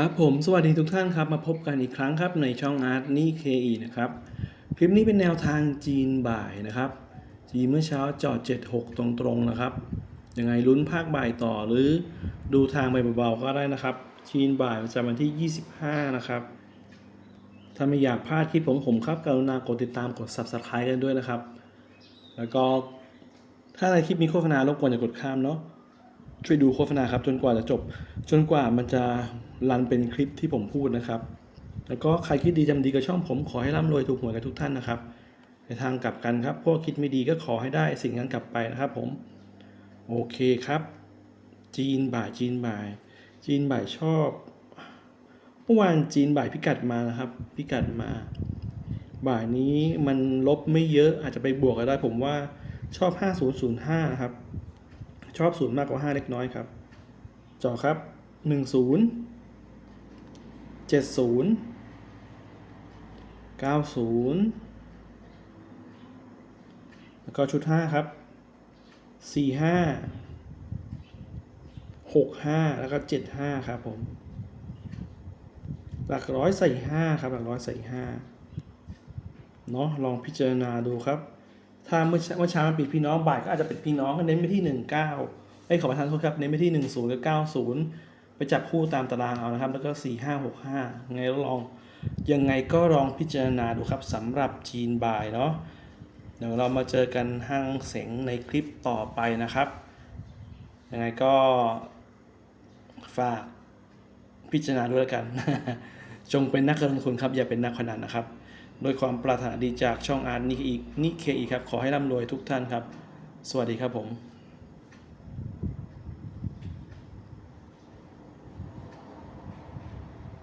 ครับผมสวัสดีทุกท่านครับ มาพบกันอีกครั้งครับในช่องอาร์ตนี่เคอีนะครับ คลิปนี้เป็นแนวทางจีนบ่ายนะครับ จีนเมื่อเช้าจอด 76 ตรงๆนะครับ ยังไงลุ้นภาคบ่ายต่อหรือดูทางไปเบาๆก็ได้นะครับ จีนบ่ายประจำวันที่ 25 นะครับ ถ้าไม่อยากพลาดคลิปผมผมครับกรุณากดติดตามกด subscribe กันด้วยนะครับ แล้วก็ถ้าในคลิปมีโฆษณารบกวนอย่ากดข้ามเนาะช่วยดูโฆษณาครับจนกว่าจะจบ จนกว่ามันจะ รันเป็นคลิปที่ผมพูดนะครับ แล้วก็ใครคิดดีจำดีกับช่องผมขอให้ร่ำรวยถูกหวยกันทุกท่านนะครับ ในทางกลับกันครับ พวกคิดไม่ดีก็ขอให้ได้สิ่งนั้นกลับไปนะครับผม โอเคครับ จีนบ่ายจีนบ่าย จีนบ่ายชอบเมื่อวานจีนบ่ายพิกัดมานะครับ พิกัดมา บ่ายนี้มันลบไม่เยอะอาจจะไปบวกก็ได้ผมว่าชอบ 5005นะครับ ชอบศูนย์มากกว่า 5 เล็กน้อยครับ จอครับ 10 70 90แล้วก็ชุด5ครับ45 65แล้วก็75ครับผม หลักร้อยใส่5ครับ หลักร้อยใส่5เนาะลองพิจารณาดูครับ ถ้าเมื่อเช้าเมื่อเช้ามันปิดพี่น้องบ่ายก็อาจจะเป็นพี่น้องก็เน้นไปที่19ไอ้ยขอประทานโทษครับ เน้นไปที่10หรือ90 ไปจับคู่ตามตารางเอานะครับ แล้วก็ 4 5 6 5ยังไงลองยังไงก็ลองพิจารณาดูครับสำหรับจีนบ่ายเนาะเดี๋ยวเรามาเจอกันห้างเสงในคลิปต่อไปนะครับ ยังไงก็ฝากพิจารณาด้วยแล้วกัน จงเป็นนักลงทุนครับ อย่าเป็นนักพนันนะครับ โดยความปรารถนาดีจากช่องอาร์ตนิเคอีนิเคอีครับ ขอให้ร่ำรวยทุกท่านครับ สวัสดีครับผม